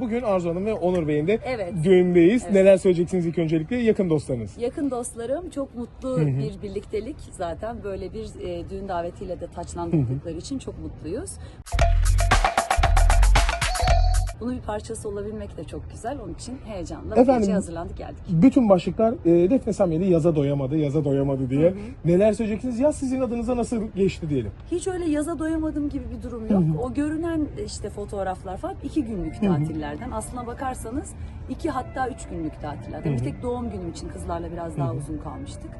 bugün Arzu Hanım ve Onur Bey'in de Evet. düğündeyiz. Evet. Neler söyleyeceksiniz ilk öncelikle? Yakın dostlarınız. Yakın dostlarım çok mutlu bir birliktelik. Zaten böyle bir e, düğün davetiyle de taçlandıkları için çok mutluyuz. Bunun bir parçası olabilmek de çok güzel. Onun için heyecanla Efendim? hazırlandık geldik. Bütün başlıklar e, Defne Samyeli yaza doyamadı, yaza doyamadı diye. Neler söyleyeceksiniz? Yaz sizin adınıza nasıl geçti diyelim. Hiç öyle yaza doyamadım gibi bir durum yok. O görünen işte fotoğraflar falan iki günlük tatillerden. Aslına bakarsanız iki hatta üç günlük tatillerden. Bir tek doğum günüm için kızlarla biraz daha uzun kalmıştık.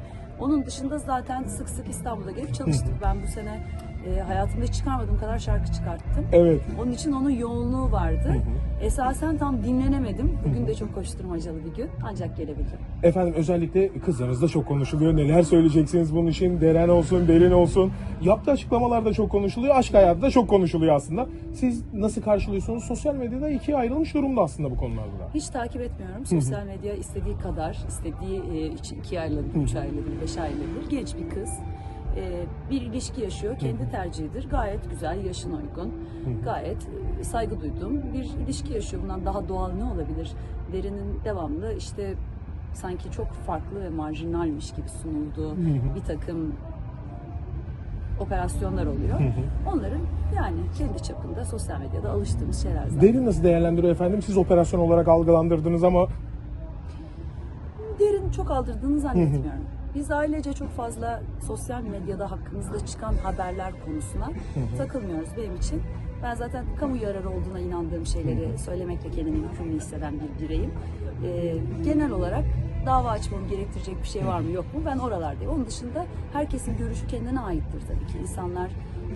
Onun dışında zaten sık sık İstanbul'a gelip çalıştık. Ben bu sene e, hayatımda hiç çıkarmadığım kadar şarkı çıkarttım. Evet. Onun için onun yoğunluğu vardı. Esasen tam dinlenemedim. Bugün de çok koşturmacalı bir gün. Ancak gelebildim. Efendim özellikle kızlarınızda çok konuşuluyor. Neler söyleyeceksiniz bunun için? Deren olsun, derin olsun. Yaptığı açıklamalarda çok konuşuluyor. Aşk hayatı da çok konuşuluyor aslında. Siz nasıl karşılıyorsunuz? Sosyal medyada ikiye ayrılmış durumda aslında bu konularda. Hiç takip etmiyorum. Sosyal medya istediği kadar, istediği e, için iki aylıdır, üç aylıdır, beş aylıdır. Genç bir kız. E, bir ilişki yaşıyor. Kendi tercihidir. Gayet güzel, yaşına uygun. Gayet e, saygı duyduğum bir ilişki yaşıyor. Bundan daha doğal ne olabilir? Derinin devamlı işte sanki çok farklı ve marjinalmiş gibi sunulduğu bir takım operasyonlar oluyor. Onların yani kendi çapında sosyal medyada alıştığımız şeyler zaten. Derin nasıl değerlendiriyor efendim? Siz operasyon olarak algılandırdınız ama derin çok aldırdığını zannetmiyorum. Biz ailece çok fazla sosyal medyada hakkımızda çıkan haberler konusuna takılmıyoruz benim için. Ben zaten kamu yararı olduğuna inandığım şeyleri söylemekle kendimi yükümlü hisseden bir bireyim. Ee, genel olarak dava açmamı gerektirecek bir şey var mı yok mu ben oralardayım. Onun dışında herkesin görüşü kendine aittir tabii ki. İnsanlar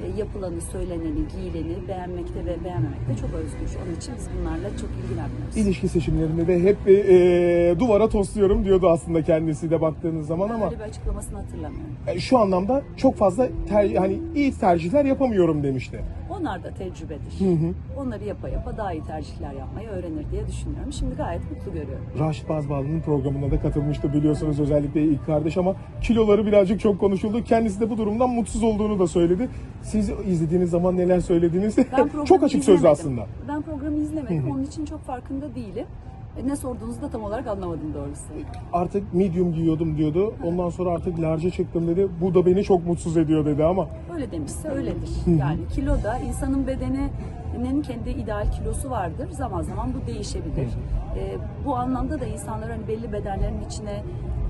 e, yapılanı, söyleneni, giyileni beğenmekte ve beğenmemekte çok özgür. Onun için biz bunlarla çok ilgilenmiyoruz. ilişki seçimlerinde de hep e, duvara tosluyorum diyordu aslında kendisi de baktığınız zaman ama Öyle bir açıklamasını hatırlamıyorum. e, şu anlamda çok fazla ter, hani iyi tercihler yapamıyorum demişti. Onlar da tecrübedir. Onları yapa yapa daha iyi tercihler yapmayı öğrenir diye düşünüyorum. Şimdi gayet mutlu görüyorum. Raşit Bazbalı'nın programına da katılmıştı biliyorsunuz özellikle ilk kardeş ama kiloları birazcık çok konuşuldu. Kendisi de bu durumdan mutsuz olduğunu da söyledi. Siz izlediğiniz zaman neler söylediniz? Ben çok açık sözlü izlemedim. aslında. Ben programı izlemedim. Onun için çok farkında değilim. E, Ne sorduğunuzu da tam olarak anlamadım doğrusu. Artık medium giyiyordum diyordu. Ondan sonra artık large'a çıktım dedi. Bu da beni çok mutsuz ediyor dedi ama Öyle demişse öyledir. Yani kilo da insanın bedeninin kendi ideal kilosu vardır. Zaman zaman bu değişebilir. E, bu anlamda da insanlar hani belli bedenlerin içine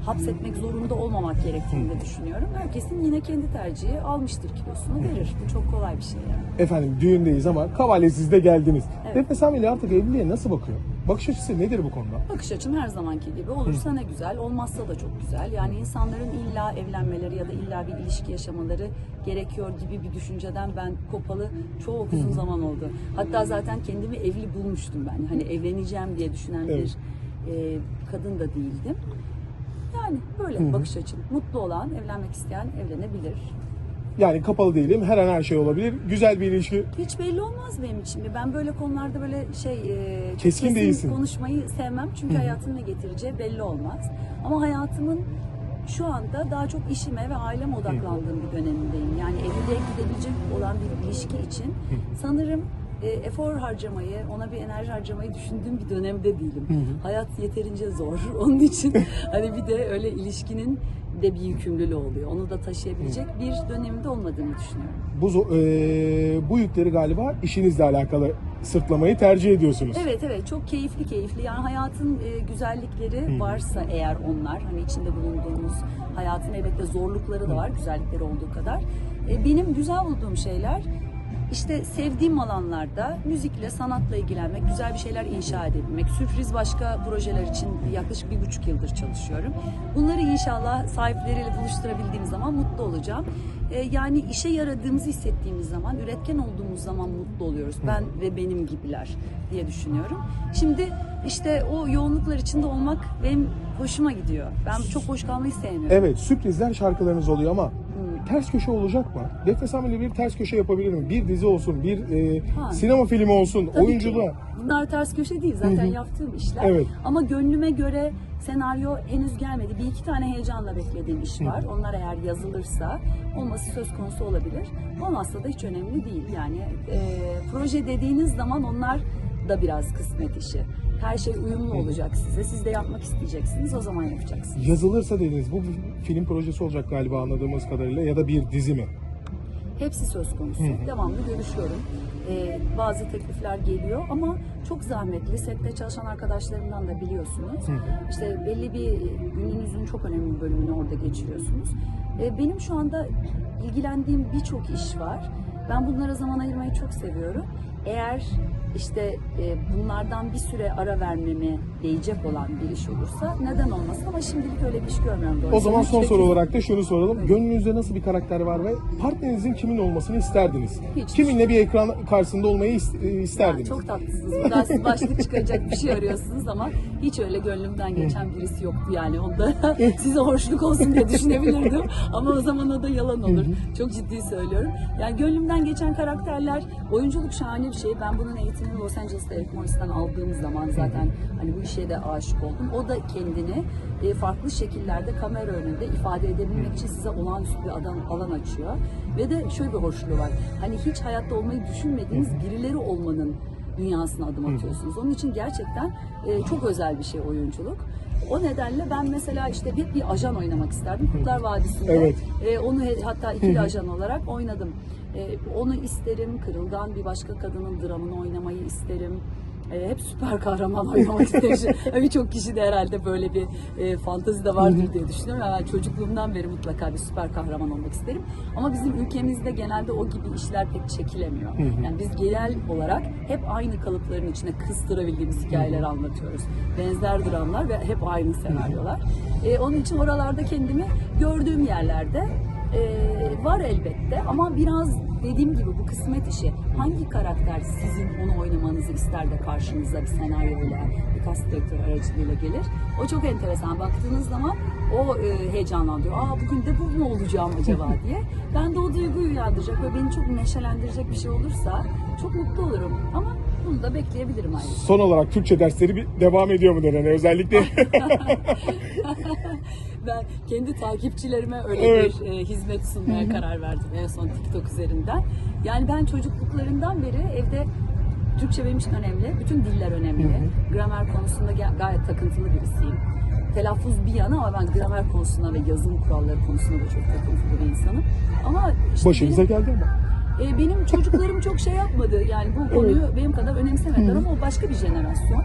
hapsetmek zorunda olmamak gerektiğini de düşünüyorum. Herkesin yine kendi tercihi almıştır kilosunu verir. Bu çok kolay bir şey yani. efendim düğündeyiz ama kavalyesiz de geldiniz. Evet. Defne Samyeli artık evliliğe nasıl bakıyor? Bakış açısı nedir bu konuda? Bakış açım her zamanki gibi. Olursa ne güzel, olmazsa da çok güzel. Yani insanların illa evlenmeleri ya da illa bir ilişki yaşamaları gerekiyor gibi bir düşünceden ben kopalı çok uzun zaman oldu. Hatta zaten kendimi evli bulmuştum ben. Hani evleneceğim diye düşünen Evet. bir e, kadın da değildim. Yani böyle bakış açım. Mutlu olan, evlenmek isteyen evlenebilir. Yani kapalı değilim. Her an her şey olabilir. Güzel bir ilişki. Hiç belli olmaz benim için. Ben böyle konularda böyle şey e, çok Keskin değilsin. konuşmayı sevmem. Çünkü hayatın ne getireceği belli olmaz. Ama hayatımın şu anda daha çok işime ve aileme odaklandığım bir dönemindeyim. Yani evliliğe gidebilecek olan bir ilişki için sanırım e, efor harcamayı, ona bir enerji harcamayı düşündüğüm bir dönemde değilim. Hayat yeterince zor. Onun için hani bir de öyle ilişkinin de bir yükümlülüğü oluyor. Onu da taşıyabilecek bir dönemde olmadığını düşünüyorum. Bu eee, bu yükleri galiba işinizle alakalı sırtlamayı tercih ediyorsunuz. Evet evet çok keyifli keyifli yani hayatın e, güzellikleri varsa eğer onlar hani içinde bulunduğumuz hayatın elbette zorlukları da var güzellikleri olduğu kadar. E, benim güzel bulduğum şeyler işte sevdiğim alanlarda müzikle, sanatla ilgilenmek, güzel bir şeyler inşa edebilmek, sürpriz başka projeler için yaklaşık bir buçuk yıldır çalışıyorum. Bunları inşallah sahipleriyle buluşturabildiğim zaman mutlu olacağım. E, yani işe yaradığımızı hissettiğimiz zaman, üretken olduğumuz zaman mutlu oluyoruz. Ben ve benim gibiler diye düşünüyorum. Şimdi işte o yoğunluklar içinde olmak benim hoşuma gidiyor. Ben çok boş kalmayı sevmiyorum. Evet sürprizler şarkılarınız oluyor ama ters köşe olacak mı? Defne Samyeli bir ters köşe yapabilir mi? Bir dizi olsun, bir e, Ha. sinema filmi olsun, Tabii ki. oyunculuğa. Bunlar ters köşe değil zaten yaptığım işler. Evet. Ama gönlüme göre senaryo henüz gelmedi. Bir iki tane heyecanla beklediğim iş var. Onlar eğer yazılırsa olması söz konusu olabilir. Olmazsa da hiç önemli değil. Yani e, proje dediğiniz zaman onlar da biraz kısmet işi. Her şey uyumlu olacak size. Siz de yapmak isteyeceksiniz. O zaman yapacaksınız. Yazılırsa dediniz bu film projesi olacak galiba anladığımız kadarıyla ya da bir dizi mi? Hepsi söz konusu. Devamlı görüşüyorum. Ee, bazı teklifler geliyor ama çok zahmetli. Sette çalışan arkadaşlarımdan da biliyorsunuz. İşte belli bir gününüzün çok önemli bir bölümünü orada geçiriyorsunuz. Ee, benim şu anda ilgilendiğim birçok iş var. Ben bunlara zaman ayırmayı çok seviyorum. Eğer işte e, bunlardan bir süre ara vermemi değecek olan bir iş olursa neden olmasın ama şimdilik öyle bir iş görmüyorum. O doğrusu. zaman son soru olarak da şunu soralım. Gönlünüzde nasıl bir karakter var ve partnerinizin kimin olmasını isterdiniz? Hiç. Kiminle bir ekran karşısında olmayı e, isterdiniz? Çok tatlısınız. Burada siz başlık çıkaracak bir şey arıyorsunuz ama hiç öyle gönlümden geçen birisi yoktu yani. Onda size hoşluk olsun diye düşünebilirdim. Ama o zaman o da yalan olur. Çok ciddi söylüyorum. Yani gönlümden geçen karakterler, oyunculuk şahane bir şey. Ben bunun eğitimini Los Angeles'ta Eric Morris'ten aldığım zaman zaten hani bu işe de aşık oldum. O da kendini e, farklı şekillerde kamera önünde ifade edebilmek için size olağanüstü bir alan, alan açıyor. Ve de şöyle bir hoşluğu var. Hani hiç hayatta olmayı düşünmediğiniz birileri olmanın dünyasına adım atıyorsunuz. Onun için gerçekten e, çok özel bir şey oyunculuk. O nedenle ben mesela işte hep bir ajan oynamak isterdim. Kurtlar Vadisi'nde. Evet. E, onu he- hatta ikili ajan olarak oynadım. E, onu isterim. Kırılgan bir başka kadının dramını oynamayı isterim. E, hep süper kahraman oynamak isterim. Birçok kişi de herhalde böyle bir e, fantezi de vardır diye düşünüyorum. Yani ben çocukluğumdan beri mutlaka bir süper kahraman olmak isterim. Ama bizim ülkemizde genelde o gibi işler pek çekilemiyor. Yani biz genel olarak hep aynı kalıpların içine kıstırabildiğimiz hikayeler anlatıyoruz. Benzer dramlar ve hep aynı senaryolar. E, onun için oralarda kendimi gördüğüm yerlerde e, var elbette ama biraz dediğim gibi bu kısmet işi. Hangi karakter sizin onu oynamanızı ister de karşınıza bir senaryoyla, bir kast direktör aracılığıyla gelir? O çok enteresan. Baktığınız zaman o e, heyecanlandırıyor. Aa bugün de bu mu olacağım acaba diye. Ben de o duyguyu uyandıracak ve beni çok neşelendirecek bir şey olursa çok mutlu olurum. Ama bunu da bekleyebilirim ayrıca. Son olarak Türkçe dersleri bir devam ediyor mu Deren? Özellikle Ben kendi takipçilerime öyle Evet. bir e, hizmet sunmaya karar verdim en son TikTok üzerinden. Yani ben çocukluklarından beri evde Türkçe benim için önemli, bütün diller önemli. Gramer konusunda gayet takıntılı birisiyim. Telaffuz bir yana ama ben gramer konusunda ve yazım kuralları konusunda da çok takıntılı bir insanım. Ama işte başınıza benim- geldi mi? E, benim çocuklarım çok şey yapmadı. Yani bu konuyu benim kadar önemsemediler ama o başka bir jenerasyon.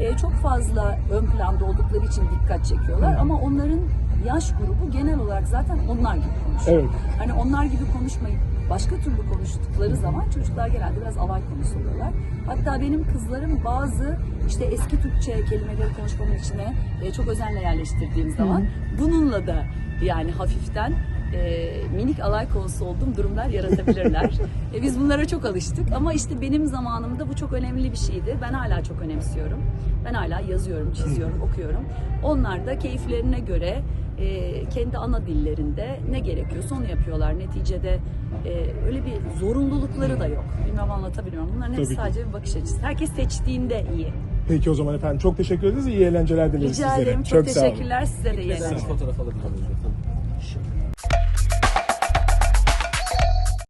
E, çok fazla ön planda oldukları için dikkat çekiyorlar ama onların yaş grubu genel olarak zaten onlar gibi konuşuyor. Evet. Hani onlar gibi konuşmayıp başka türlü konuştukları zaman çocuklar genelde biraz alay konusu oluyorlar. Hatta benim kızlarım bazı işte eski Türkçe kelimeleri konuşmamın içine e, çok özenle yerleştirdiğim zaman bununla da yani hafiften e, minik alay konusu olduğum durumlar yaratabilirler. E, biz bunlara çok alıştık ama işte benim zamanımda bu çok önemli bir şeydi. Ben hala çok önemsiyorum. Ben hala yazıyorum, çiziyorum, okuyorum. Onlar da keyiflerine göre e, kendi ana dillerinde ne gerekiyorsa onu yapıyorlar. Neticede e, öyle bir zorunlulukları da yok. Bilmem anlatabiliyor muyum? Bunların hepsi Tabii ki. sadece bir bakış açısı. Herkes seçtiğinde iyi. Peki o zaman efendim çok teşekkür ederiz. İyi eğlenceler dileriz Rica sizlere. ederim. Çok, sağ olun. teşekkürler. Size de iyi eğlenceler. fotoğraf alabilir miyim?